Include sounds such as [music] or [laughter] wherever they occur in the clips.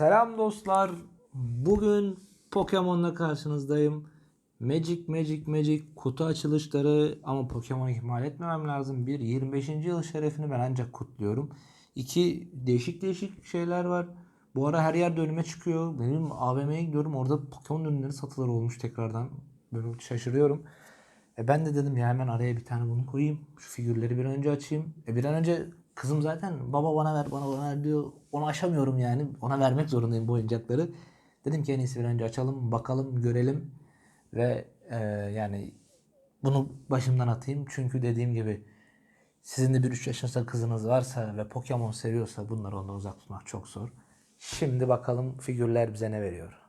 Selam dostlar. Bugün Pokemon'la karşınızdayım. Magic Magic Magic kutu açılışları ama Pokemon'u ihmal etmemem lazım. Bir 25. yıl şerefini ben ancak kutluyorum. İki değişik değişik şeyler var. Bu ara her yerde önüme çıkıyor. Benim AVM'ye gidiyorum orada Pokemon ürünleri satılır olmuş tekrardan. Böyle şaşırıyorum. E ben de dedim ya hemen araya bir tane bunu koyayım. Şu figürleri bir an önce açayım. E bir an önce kızım zaten baba bana ver bana bana ver diyor. Onu aşamıyorum yani. Ona vermek zorundayım bu oyuncakları. Dedim ki en iyisi bir önce açalım bakalım görelim. Ve e, yani bunu başımdan atayım. Çünkü dediğim gibi sizin de bir 3 yaşında kızınız varsa ve Pokemon seviyorsa bunları ondan uzak tutmak çok zor. Şimdi bakalım figürler bize ne veriyor.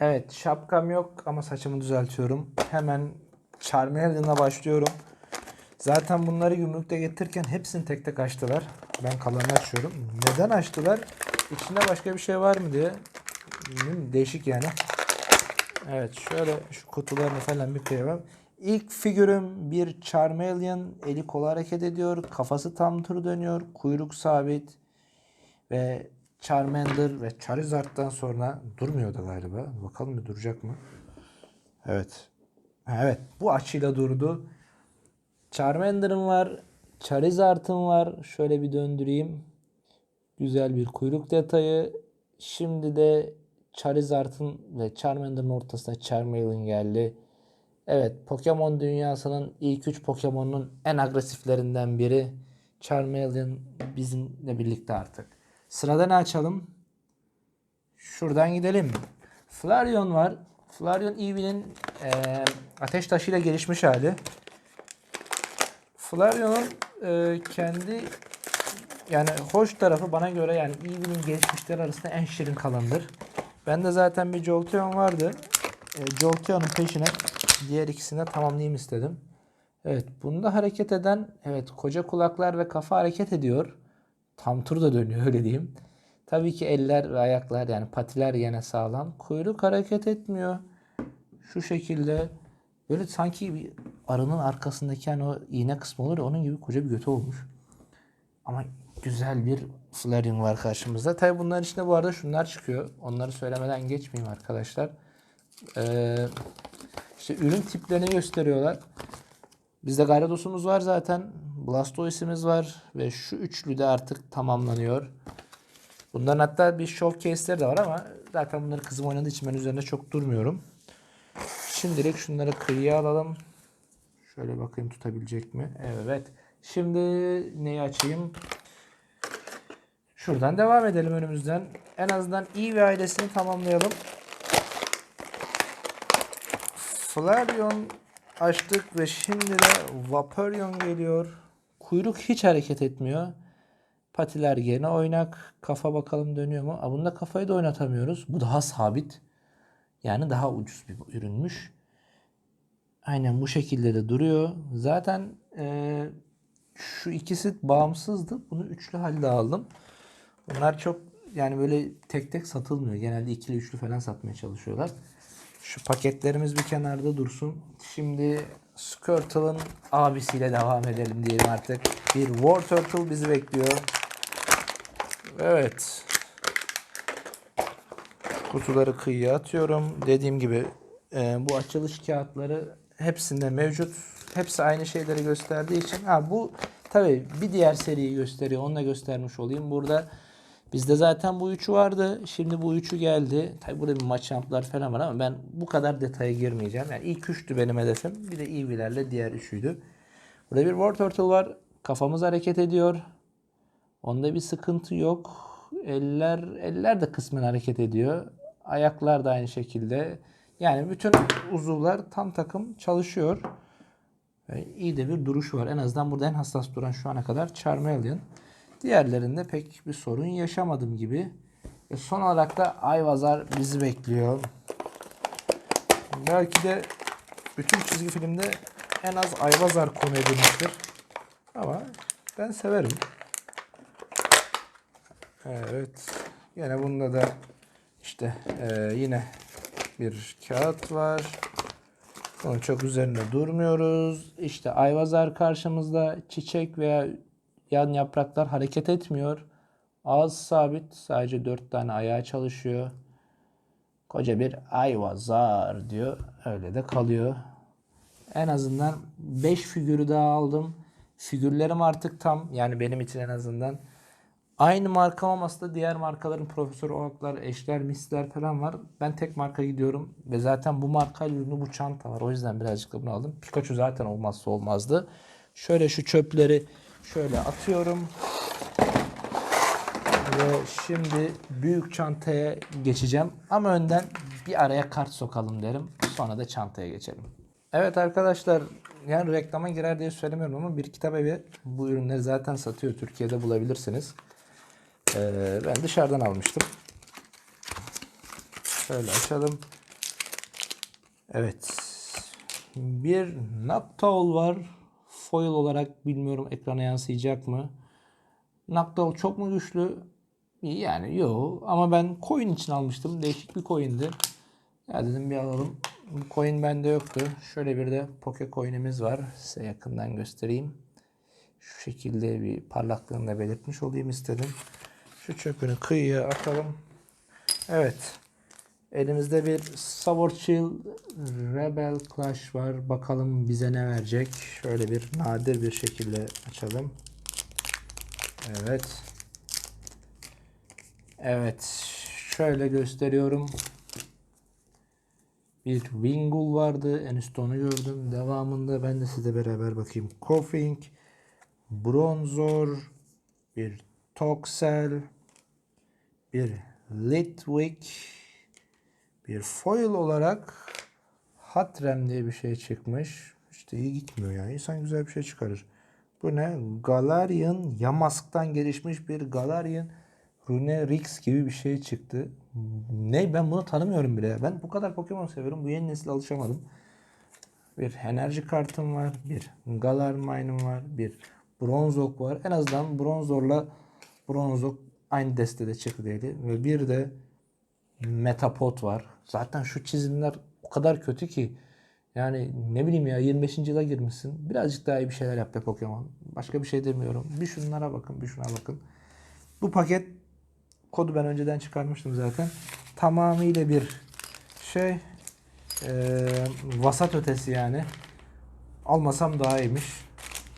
Evet şapkam yok ama saçımı düzeltiyorum. Hemen Charmeleon'la başlıyorum. Zaten bunları gümrükte getirirken hepsini tek tek açtılar. Ben kalanını açıyorum. Neden açtılar? İçinde başka bir şey var mı diye. Bilmiyorum, Değişik yani. Evet şöyle şu kutularını falan bir koyalım. İlk figürüm bir Charmeleon. Eli kolu hareket ediyor. Kafası tam tur dönüyor. Kuyruk sabit. Ve Charmander ve Charizard'dan sonra durmuyordu galiba. Bakalım bir duracak mı? Evet. Evet bu açıyla durdu. Charmander'ım var. Charizard'ım var. Şöyle bir döndüreyim. Güzel bir kuyruk detayı. Şimdi de Charizard'ın ve Charmander'ın ortasına Charmeleon geldi. Evet, Pokemon dünyasının ilk 3 Pokemon'un en agresiflerinden biri. Charmeleon bizimle birlikte artık. Sırada ne açalım? Şuradan gidelim. Flareon var. Flareon Eevee'nin eee ateş taşıyla gelişmiş hali. Flarion'un eee, kendi yani hoş tarafı bana göre yani Eevee'nin gelişmişleri arasında en şirin kalanıdır. Bende zaten bir Jolteon vardı. E, Jolteon'un peşine diğer ikisini de tamamlayayım istedim. Evet bunda hareket eden evet koca kulaklar ve kafa hareket ediyor. Tam tur da dönüyor öyle diyeyim. Tabii ki eller ve ayaklar yani patiler yine sağlam. Kuyruk hareket etmiyor. Şu şekilde böyle sanki bir arının arkasındaki hani o iğne kısmı olur ya onun gibi koca bir götü olmuş. Ama güzel bir Flareon var karşımızda. Tabii bunların içinde bu arada şunlar çıkıyor. Onları söylemeden geçmeyeyim arkadaşlar. Ee, işte ürün tiplerini gösteriyorlar. Bizde Gyarados var zaten. Blastoise'imiz var. Ve şu üçlü de artık tamamlanıyor. Bunların hatta bir showcase'leri de var ama zaten bunları kızım oynadığı için ben üzerinde çok durmuyorum. Şimdilik şunları kıyıya alalım. Şöyle bakayım tutabilecek mi? Evet. Şimdi neyi açayım? Şuradan devam edelim önümüzden. En azından iyi ve ailesini tamamlayalım. Flareon açtık ve şimdi de Vaporeon geliyor. Kuyruk hiç hareket etmiyor. Patiler gene oynak. Kafa bakalım dönüyor mu? Aa, bunda kafayı da oynatamıyoruz. Bu daha sabit. Yani daha ucuz bir ürünmüş. Aynen bu şekilde de duruyor. Zaten eee, şu ikisi bağımsızdı. Bunu üçlü halde aldım. Bunlar çok yani böyle tek tek satılmıyor. Genelde ikili üçlü falan satmaya çalışıyorlar. Şu paketlerimiz bir kenarda dursun. Şimdi Squirtle'ın abisiyle devam edelim diyelim artık. Bir War Turtle bizi bekliyor. Evet. Kutuları kıyıya atıyorum. Dediğim gibi e, bu açılış kağıtları hepsinde mevcut. Hepsi aynı şeyleri gösterdiği için. Ha bu tabii bir diğer seriyi gösteriyor. Onu da göstermiş olayım. Burada bizde zaten bu üçü vardı. Şimdi bu üçü geldi. Tabii burada bir maçamplar falan var ama ben bu kadar detaya girmeyeceğim. Yani ilk üçtü benim hedefim. Bir de Eevee'lerle diğer üçüydü. Burada bir War Turtle var. Kafamız hareket ediyor. Onda bir sıkıntı yok. Eller eller de kısmen hareket ediyor. Ayaklar da aynı şekilde. Yani bütün uzuvlar tam takım çalışıyor. Ve iyi de bir duruş var. En azından burada en hassas duran şu ana kadar Charmeleon. Diğerlerinde pek bir sorun yaşamadım gibi. Ve son olarak da Ayvazar bizi bekliyor. Belki de bütün çizgi filmde en az Ayvazar konu edilmiştir. Ama ben severim. Evet. Yine bunda da işte eee, yine bir kağıt var. Onun çok üzerinde durmuyoruz. İşte ayvazar karşımızda çiçek veya yan yapraklar hareket etmiyor. Ağız sabit. Sadece 4 tane ayağı çalışıyor. Koca bir ayvazar diyor. Öyle de kalıyor. En azından 5 figürü daha aldım. Figürlerim artık tam. Yani benim için en azından. Aynı marka olmasa da diğer markaların Profesör Oak'lar, eşler, misler falan var. Ben tek marka gidiyorum. Ve zaten bu markayla ürünü bu çanta var. O yüzden birazcık da bunu aldım. Pikachu zaten olmazsa olmazdı. Şöyle şu çöpleri şöyle atıyorum. Ve şimdi büyük çantaya geçeceğim. Ama önden bir araya kart sokalım derim. Sonra da çantaya geçelim. Evet arkadaşlar yani reklama girer diye söylemiyorum ama bir kitap evi bu ürünleri zaten satıyor. Türkiye'de bulabilirsiniz. Ee, ben dışarıdan almıştım. Şöyle açalım. Evet. Bir Noctowl var. Foil olarak bilmiyorum ekrana yansıyacak mı? Noctowl çok mu güçlü? Yani yok ama ben coin için almıştım. Değişik bir coin'di. Ya dedim bir alalım. Coin bende yoktu. Şöyle bir de Poke coin'imiz var. Size yakından göstereyim. Şu şekilde bir parlaklığını da belirtmiş olayım istedim. Şu çöpünü kıyıya atalım. Evet. Elimizde bir Sour Chill Rebel Clash var. Bakalım bize ne verecek. Şöyle bir nadir bir şekilde açalım. Evet. Evet. Şöyle gösteriyorum. Bir Wingull vardı. En üstte onu gördüm. Devamında ben de size beraber bakayım. Koffing, Bronzor, bir Toxel, bir Litwick, bir foil olarak Hatrem diye bir şey çıkmış. İşte iyi gitmiyor ya. İnsan güzel bir şey çıkarır. Bu ne? Galarian Yamask'tan gelişmiş bir Galarian Rune Rix gibi bir şey çıktı. Ne? Ben bunu tanımıyorum bile. Ben bu kadar Pokemon seviyorum. Bu yeni nesile alışamadım. Bir enerji kartım var. Bir Galarmine'ım var. Bir Bronzok var. En azından Bronzor'la Bronzok aynı destede çıktı dedi. Ve bir de Metapod var. Zaten şu çizimler o kadar kötü ki yani ne bileyim ya 25. yıla girmişsin. Birazcık daha iyi bir şeyler yap be Pokemon. Başka bir şey demiyorum. Bir şunlara bakın, bir şuna bakın. Bu paket kodu ben önceden çıkarmıştım zaten. Tamamıyla bir şey eee, vasat ötesi yani. Almasam daha iyiymiş.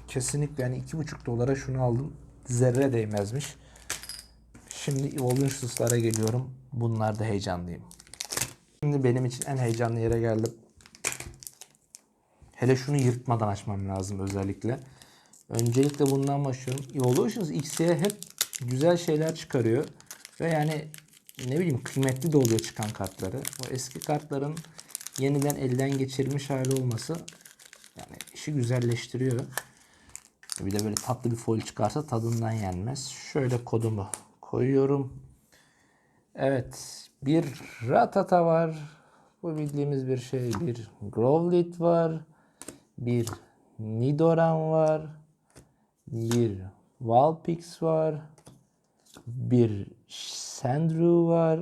Kesinlikle yani 2,5 dolara şunu aldım. Zerre değmezmiş. Şimdi Evolutions'lara geliyorum. Bunlarda heyecanlıyım. Şimdi benim için en heyecanlı yere geldim. Hele şunu yırtmadan açmam lazım özellikle. Öncelikle bundan başlıyorum. Evolutions X'ye hep güzel şeyler çıkarıyor. Ve yani ne bileyim kıymetli de oluyor çıkan kartları. O eski kartların yeniden elden geçirilmiş hali olması yani işi güzelleştiriyor. Bir de böyle tatlı bir foil çıkarsa tadından yenmez. Şöyle kodumu koyuyorum. Evet. Bir Ratata var. Bu bildiğimiz bir şey. Bir Growlithe var. Bir Nidoran var. Bir Vulpix var. Bir Sandrew var.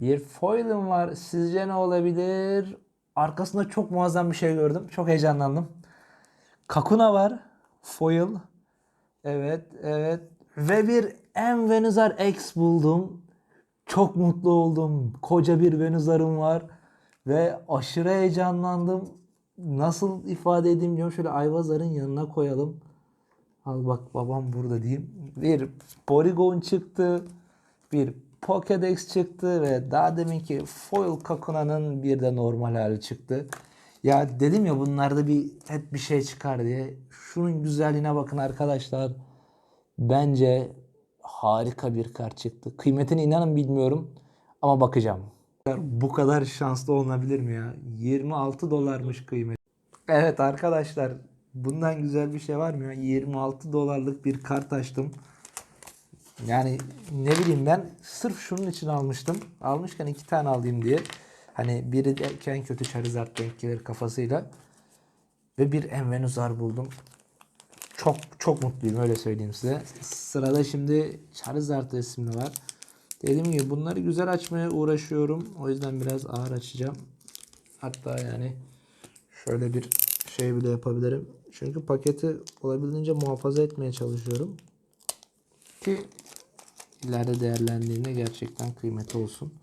Bir Foil'im var. Sizce ne olabilir? Arkasında çok muazzam bir şey gördüm. Çok heyecanlandım. Kakuna var. Foil. Evet, evet. Ve bir Envenizar X buldum. Çok mutlu oldum. Koca bir Venizar'ım var. Ve aşırı heyecanlandım. Nasıl ifade edeyim diyorum. Şöyle Ayvazar'ın yanına koyalım. Al bak babam burada diyeyim. Bir Porygon çıktı. Bir Pokédex çıktı ve daha deminki Foil Kakuna'nın bir de normal hali çıktı. Ya dedim ya bunlarda bir hep bir şey çıkar diye. Şunun güzelliğine bakın arkadaşlar. Bence harika bir kart çıktı. Kıymetini inanın bilmiyorum ama bakacağım. Bu kadar şanslı olunabilir mi ya? 26 dolarmış kıymet. Evet arkadaşlar bundan güzel bir şey var mı ya? 26 dolarlık bir kart açtım. Yani ne bileyim ben sırf şunun için almıştım. Almışken iki tane alayım diye. Hani biri de en kötü Charizard denk gelir kafasıyla. Ve bir Envenuzar buldum. Çok çok mutluyum öyle söyleyeyim size. Sırada şimdi Charizard isimli var. Dediğim gibi bunları güzel açmaya uğraşıyorum. O yüzden biraz ağır açacağım. Hatta yani şöyle bir şey bile yapabilirim. Çünkü paketi olabildiğince muhafaza etmeye çalışıyorum. Ki ileride değerlendiğinde gerçekten kıymeti olsun.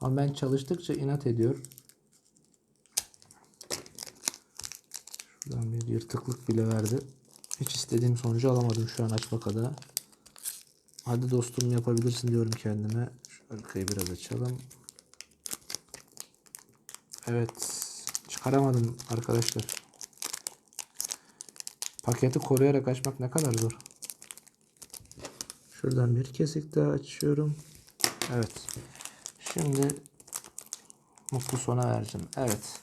Ama ben çalıştıkça inat ediyor. Şuradan bir yırtıklık bile verdi. Hiç istediğim sonucu alamadım şu an açmak adına. Hadi dostum yapabilirsin diyorum kendime. Şu arkayı biraz açalım. Evet. Çıkaramadım arkadaşlar. Paketi koruyarak açmak ne kadar zor. Şuradan bir kesik daha açıyorum. Evet. Şimdi mutlu sona vereceğim. Evet.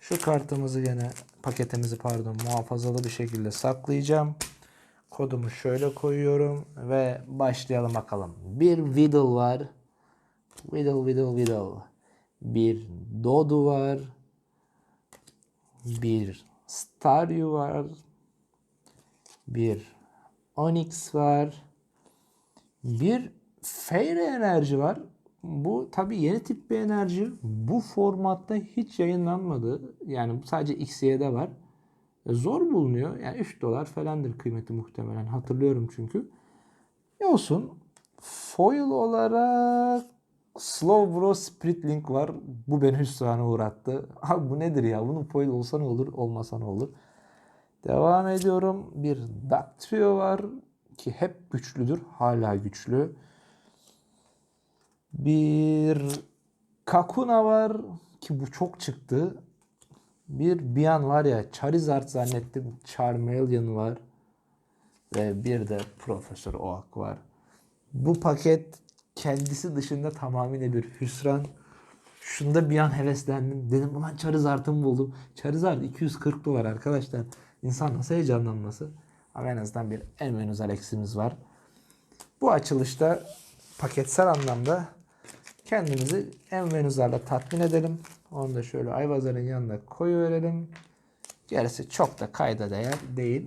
Şu kartımızı gene paketimizi pardon muhafazalı bir şekilde saklayacağım. Kodumu şöyle koyuyorum ve başlayalım bakalım. Bir Whittle var. Whittle Whittle Whittle. Bir Dodu var. Bir Staryu var. Bir Onyx var. Bir Fairy enerji var. Bu tabi yeni tip bir enerji. Bu formatta hiç yayınlanmadı. Yani sadece XY'de var. E, Zor bulunuyor. Yani 3 dolar falandır kıymeti muhtemelen. Hatırlıyorum çünkü. Ne olsun. Foil olarak Slow Bro Spirit Link var. Bu beni hüsrana uğrattı. [laughs] Abi bu nedir ya? Bunun foil olsa ne olur, olmasa ne olur? Devam ediyorum. Bir Dactrio var ki hep güçlüdür. Hala güçlü. Bir Kakuna var ki bu çok çıktı. Bir Bian var ya Charizard zannettim. Charmeleon var. Ve bir de Profesör Oak var. Bu paket kendisi dışında tamamıyla bir hüsran. Şunda bir an heveslendim. Dedim ulan Charizard'ımı buldum. Charizard 240 dolar arkadaşlar. İnsan nasıl heyecanlanması. Ama en azından bir Elmenuz Alex'imiz var. Bu açılışta paketsel anlamda kendimizi Envenuzlarla tatmin edelim. Onu da şöyle Ayvazar'ın yanına koyuverelim. Gerisi çok da kayda değer değil.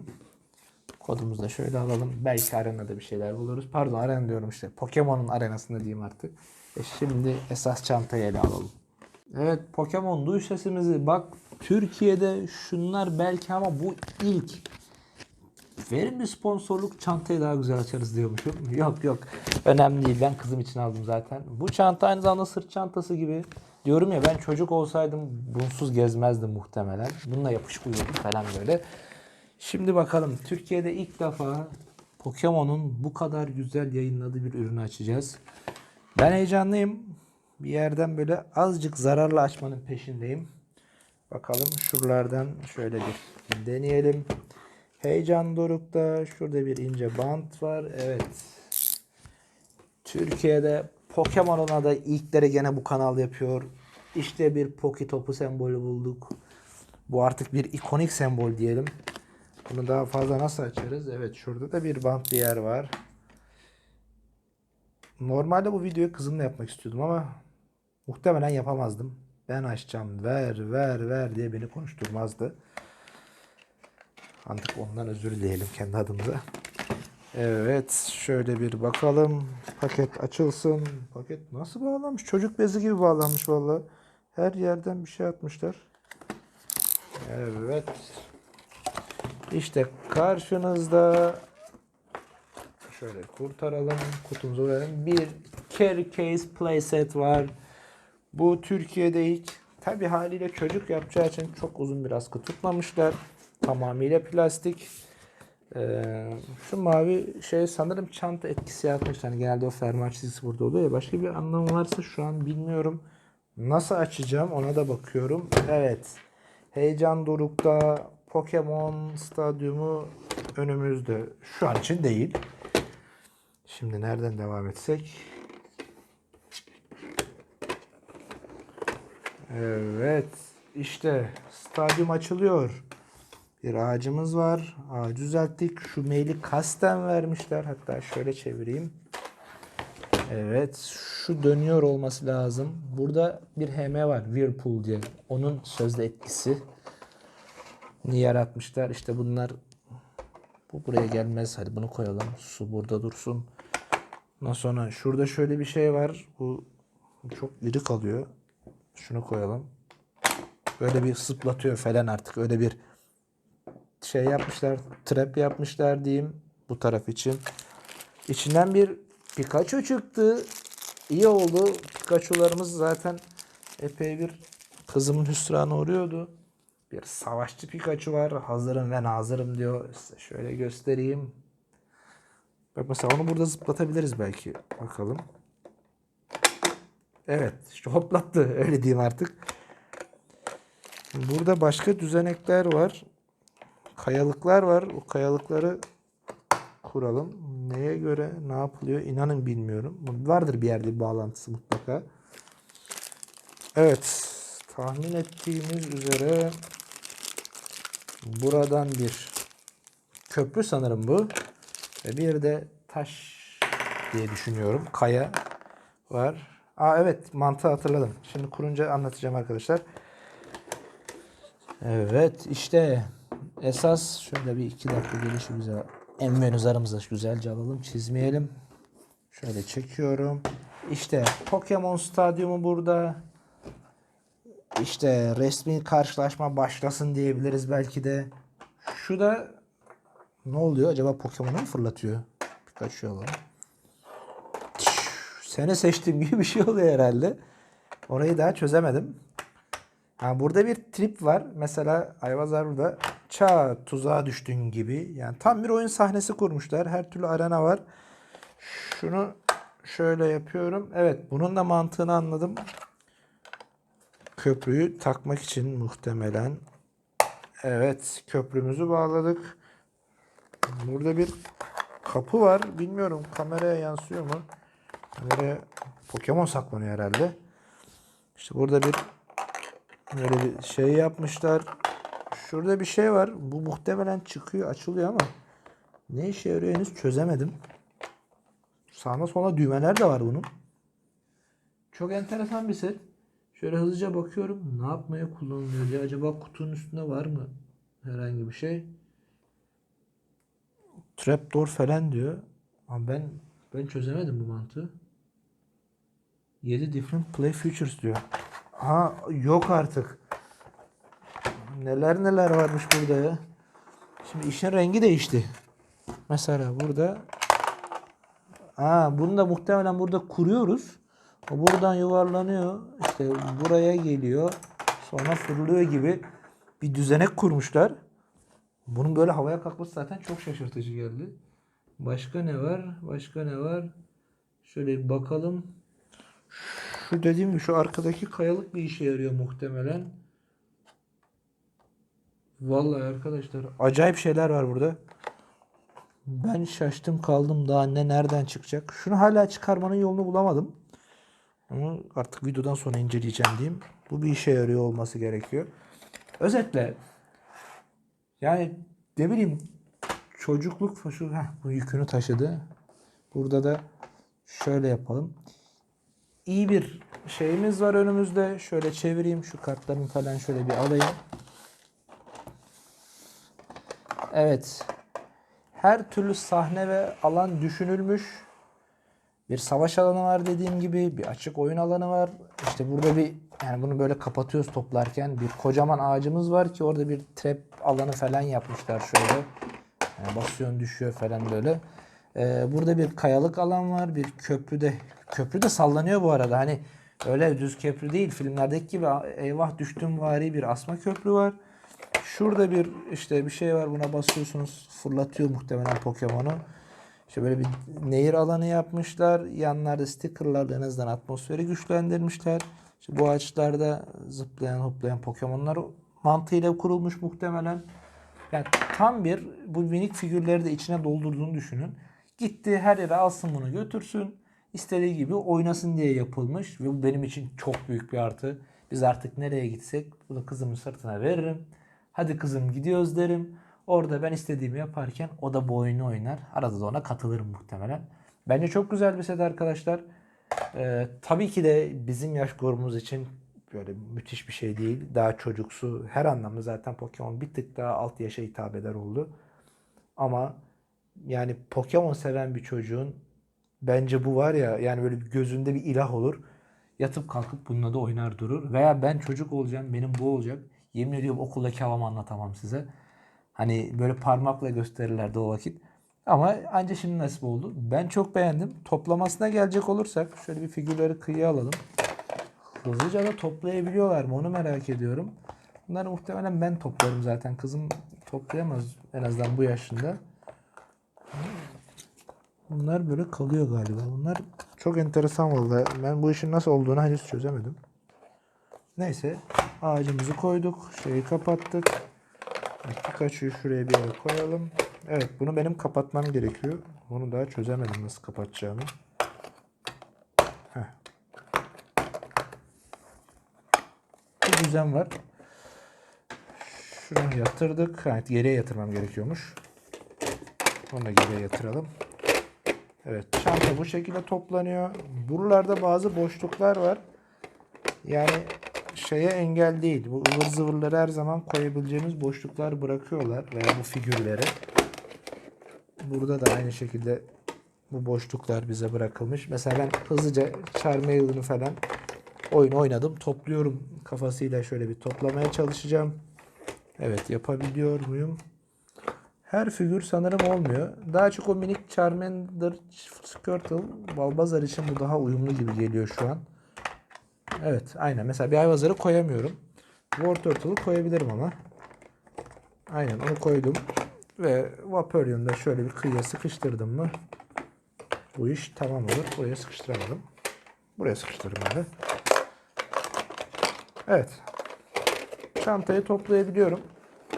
Kodumuzu da şöyle alalım. Belki arenada bir şeyler buluruz. Pardon arena diyorum işte. Pokemon'un arenasında diyeyim artık. E şimdi esas çantayı ele alalım. Evet Pokemon duy sesimizi. Bak Türkiye'de şunlar belki ama bu ilk. Verin bir sponsorluk çantayı daha güzel açarız diyormuşum. [laughs] Yok yok. Önemli değil. Ben kızım için aldım zaten. Bu çanta aynı zamanda sırt çantası gibi. Diyorum ya ben çocuk olsaydım bunsuz gezmezdim muhtemelen. Bununla yapışık uyurdum falan böyle. Şimdi bakalım Türkiye'de ilk defa Pokemon'un bu kadar güzel yayınladığı bir ürünü açacağız. Ben heyecanlıyım. Bir yerden böyle azıcık zararla açmanın peşindeyim. Bakalım şuralardan şöyle bir deneyelim. Heyecan dorukta. Şurada bir ince bant var. Evet. Türkiye'de Pokemon'una da ilkleri gene bu kanal yapıyor. İşte bir Poki topu sembolü bulduk. Bu artık bir ikonik sembol diyelim. Bunu daha fazla nasıl açarız? Evet şurada da bir bant bir yer var. Normalde bu videoyu kızımla yapmak istiyordum ama muhtemelen yapamazdım. Ben açacağım ver ver ver diye beni konuşturmazdı. Artık ondan özür dileyelim kendi adımıza. Evet şöyle bir bakalım. Paket açılsın. Paket nasıl bağlanmış? Çocuk bezi gibi bağlanmış vallahi. Her yerden bir şey atmışlar. Evet. İşte karşınızda şöyle kurtaralım. Kutumuzu verelim. Bir carry case playset var. Bu Türkiye'de ilk. Tabi haliyle çocuk yapacağı için çok uzun bir askı tutmamışlar. Tamamıyla plastik. Ee, şu mavi şey sanırım çanta etkisi yapmış. Hani genelde o fermuar çizgisi burada oluyor ya. Başka bir anlamı varsa şu an bilmiyorum. Nasıl açacağım ona da bakıyorum. Evet. Heyecan dorukta Pokemon stadyumu önümüzde. Şu an için değil. Şimdi nereden devam etsek? Evet. işte stadyum açılıyor. Bir ağacımız var. Ağacı düzelttik. Şu maili kasten vermişler. Hatta şöyle çevireyim. Evet. Şu dönüyor olması lazım. Burada bir HM var. Whirlpool diye. Onun sözde etkisi. Yaratmışlar? İşte bunlar bu buraya gelmez. Hadi bunu koyalım. Su burada dursun. Ondan sonra şurada şöyle bir şey var. Bu çok iri kalıyor. Şunu koyalım. Böyle bir sıplatıyor falan artık. Öyle bir şey yapmışlar. Trap yapmışlar diyeyim. Bu taraf için. İçinden bir Pikachu çıktı. İyi oldu. Pikachu'larımız zaten epey bir kızımın hüsrana uğruyordu. Bir savaşçı Pikachu var. Hazırım ve nazırım diyor. Size şöyle göstereyim. Bak mesela onu burada zıplatabiliriz belki. Bakalım. Evet. işte hoplattı. Öyle diyeyim artık. Burada başka düzenekler var. Kayalıklar var. O kayalıkları kuralım. Neye göre ne yapılıyor inanın bilmiyorum. Vardır bir yerde bir bağlantısı mutlaka. Evet. Tahmin ettiğimiz üzere buradan bir köprü sanırım bu. Ve bir de taş diye düşünüyorum. Kaya var. Aa evet mantığı hatırladım. Şimdi kurunca anlatacağım arkadaşlar. Evet işte esas şöyle bir iki dakika gelişi güzel. En menüzarımızı güzelce alalım çizmeyelim. Şöyle çekiyorum. İşte Pokemon Stadyumu burada. İşte resmi karşılaşma başlasın diyebiliriz belki de. Şu da ne oluyor? Acaba Pokemon'u mu fırlatıyor? Pikachu alalım. Seni seçtiğim gibi bir şey oluyor herhalde. Orayı daha çözemedim. Ha, burada bir trip var. Mesela Ayvazar burada ça tuzağa düştün gibi. Yani tam bir oyun sahnesi kurmuşlar. Her türlü arena var. Şunu şöyle yapıyorum. Evet bunun da mantığını anladım. Köprüyü takmak için muhtemelen. Evet köprümüzü bağladık. Burada bir kapı var. Bilmiyorum kameraya yansıyor mu? Kameraya Pokemon saklanıyor herhalde. İşte burada bir böyle bir şey yapmışlar. Şurada bir şey var. Bu muhtemelen çıkıyor, açılıyor ama ne işe yarıyor henüz çözemedim. Sağına sola düğmeler de var bunun. Çok enteresan bir set. Şöyle hızlıca bakıyorum. Ne yapmaya kullanılıyor diye. Acaba kutunun üstünde var mı herhangi bir şey? Trapdoor falan diyor. Ama ben ben çözemedim bu mantığı. 7 different play features diyor. Ha yok artık. Neler neler varmış burada ya. Şimdi işin rengi değişti. Mesela burada Aa, bunu da muhtemelen burada kuruyoruz. O buradan yuvarlanıyor. İşte buraya geliyor. Sonra fırlıyor gibi bir düzenek kurmuşlar. Bunun böyle havaya kalkması zaten çok şaşırtıcı geldi. Başka ne var? Başka ne var? Şöyle bakalım. Şu dediğim gibi şu arkadaki kayalık bir işe yarıyor muhtemelen. Vallahi arkadaşlar acayip şeyler var burada. Ben şaştım kaldım daha ne nereden çıkacak. Şunu hala çıkarmanın yolunu bulamadım. Ama artık videodan sonra inceleyeceğim diyeyim. Bu bir işe yarıyor olması gerekiyor. Özetle yani ne bileyim çocukluk şu heh, bu yükünü taşıdı. Burada da şöyle yapalım. İyi bir şeyimiz var önümüzde. Şöyle çevireyim şu kartlarını falan şöyle bir alayım. Evet. Her türlü sahne ve alan düşünülmüş. Bir savaş alanı var dediğim gibi. Bir açık oyun alanı var. İşte burada bir yani bunu böyle kapatıyoruz toplarken bir kocaman ağacımız var ki orada bir trap alanı falan yapmışlar şöyle. Yani basıyorsun düşüyor falan böyle. Ee, burada bir kayalık alan var. Bir köprü de köprü de sallanıyor bu arada. Hani öyle düz köprü değil. Filmlerdeki gibi eyvah düştüm vari bir asma köprü var. Şurada bir işte bir şey var. Buna basıyorsunuz. Fırlatıyor muhtemelen Pokemon'u. İşte böyle bir nehir alanı yapmışlar. Yanlarda stickerlarla en azından atmosferi güçlendirmişler. İşte bu ağaçlarda zıplayan hoplayan Pokemon'lar mantığıyla kurulmuş muhtemelen. Yani tam bir bu minik figürleri de içine doldurduğunu düşünün. Gitti her yere alsın bunu götürsün. istediği gibi oynasın diye yapılmış. Ve bu benim için çok büyük bir artı. Biz artık nereye gitsek bunu kızımın sırtına veririm. Hadi kızım gidiyoruz derim. Orada ben istediğimi yaparken o da bu oyunu oynar. Arada da ona katılırım muhtemelen. Bence çok güzel bir set arkadaşlar. Ee, tabii ki de bizim yaş grubumuz için böyle müthiş bir şey değil. Daha çocuksu. Her anlamda zaten Pokemon bir tık daha alt yaşa hitap eder oldu. Ama yani Pokemon seven bir çocuğun bence bu var ya yani böyle gözünde bir ilah olur. Yatıp kalkıp bununla da oynar durur. Veya ben çocuk olacağım benim bu olacak. Yemin ediyorum okuldaki havamı anlatamam size. Hani böyle parmakla gösterirlerdi o vakit. Ama anca şimdi nasip oldu. Ben çok beğendim. Toplamasına gelecek olursak şöyle bir figürleri kıyıya alalım. Hızlıca da toplayabiliyorlar mı onu merak ediyorum. Bunları muhtemelen ben toplarım zaten. Kızım toplayamaz en azından bu yaşında. Bunlar böyle kalıyor galiba. Bunlar çok enteresan vallahi. Ben bu işin nasıl olduğunu henüz çözemedim. Neyse ağacımızı koyduk. Şeyi kapattık. Pikachu'yu şuraya bir yere koyalım. Evet bunu benim kapatmam gerekiyor. Bunu daha çözemedim nasıl kapatacağımı. Bir düzen var. Şunu yatırdık. Evet geriye yatırmam gerekiyormuş. Onu da geriye yatıralım. Evet çanta bu şekilde toplanıyor. Buralarda bazı boşluklar var. Yani şeye engel değil. Bu ıvır zıvırları her zaman koyabileceğimiz boşluklar bırakıyorlar veya bu figürlere. Burada da aynı şekilde bu boşluklar bize bırakılmış. Mesela ben hızlıca Charmaele'ını falan oyun oynadım. Topluyorum kafasıyla şöyle bir toplamaya çalışacağım. Evet yapabiliyor muyum? Her figür sanırım olmuyor. Daha çok o minik Charmander, Squirtle, Balbazar için bu daha uyumlu gibi geliyor şu an. Evet aynen. Mesela bir Ayvazar'ı koyamıyorum. War Turtle'ı koyabilirim ama. Aynen onu koydum. Ve Vaporeon'u da şöyle bir kıyıya sıkıştırdım mı bu iş tamam olur. Buraya sıkıştıramadım. Buraya sıkıştırdım de. Evet. Çantayı toplayabiliyorum.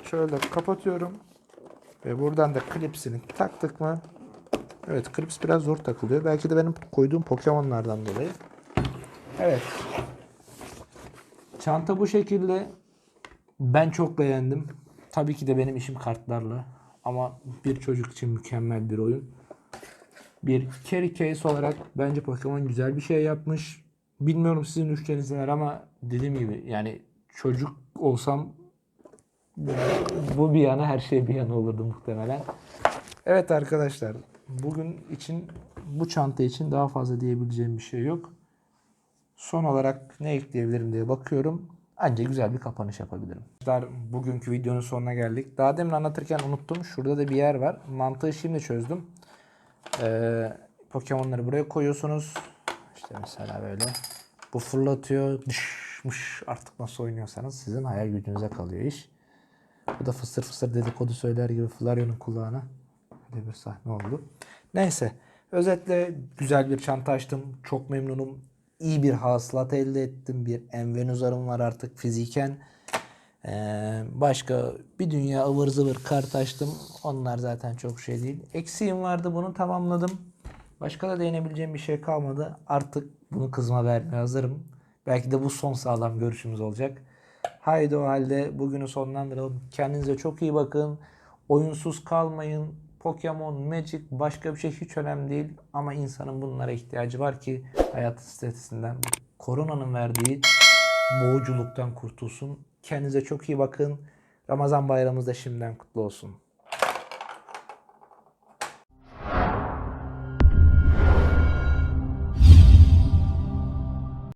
Şöyle kapatıyorum. Ve buradan da klipsini taktık mı? Evet klips biraz zor takılıyor. Belki de benim koyduğum Pokemon'lardan dolayı. Evet. Çanta bu şekilde. Ben çok beğendim. Tabii ki de benim işim kartlarla. Ama bir çocuk için mükemmel bir oyun. Bir carry case olarak bence Pokemon güzel bir şey yapmış. Bilmiyorum sizin üçleriniz neler ama dediğim gibi yani çocuk olsam bu bir yana her şey bir yana olurdu muhtemelen. Evet arkadaşlar bugün için bu çanta için daha fazla diyebileceğim bir şey yok. Son olarak ne ekleyebilirim diye bakıyorum. Ancak güzel bir kapanış yapabilirim. Arkadaşlar bugünkü videonun sonuna geldik. Daha demin anlatırken unuttum. Şurada da bir yer var. Mantığı şimdi çözdüm. Ee, Pokemon'ları buraya koyuyorsunuz. İşte mesela böyle. Bu fırlatıyor. Dış, mış. Artık nasıl oynuyorsanız sizin hayal gücünüze kalıyor iş. Bu da fısır fısır dedikodu söyler gibi Flarion'un kulağına. Böyle bir sahne oldu. Neyse. Özetle güzel bir çanta açtım. Çok memnunum. İyi bir hasılat elde ettim. Bir envenuzarım var artık fiziken. Ee, başka bir dünya ıvır zıvır kart açtım. Onlar zaten çok şey değil. Eksiğim vardı bunu tamamladım. Başka da değinebileceğim bir şey kalmadı. Artık bunu kızma vermeye hazırım. Belki de bu son sağlam görüşümüz olacak. Haydi o halde bugünü sonlandıralım. Kendinize çok iyi bakın. Oyunsuz kalmayın. Pokemon, Magic başka bir şey hiç önemli değil. Ama insanın bunlara ihtiyacı var ki hayat stresinden, koronanın verdiği boğuculuktan kurtulsun. Kendinize çok iyi bakın. Ramazan bayramımız da şimdiden kutlu olsun.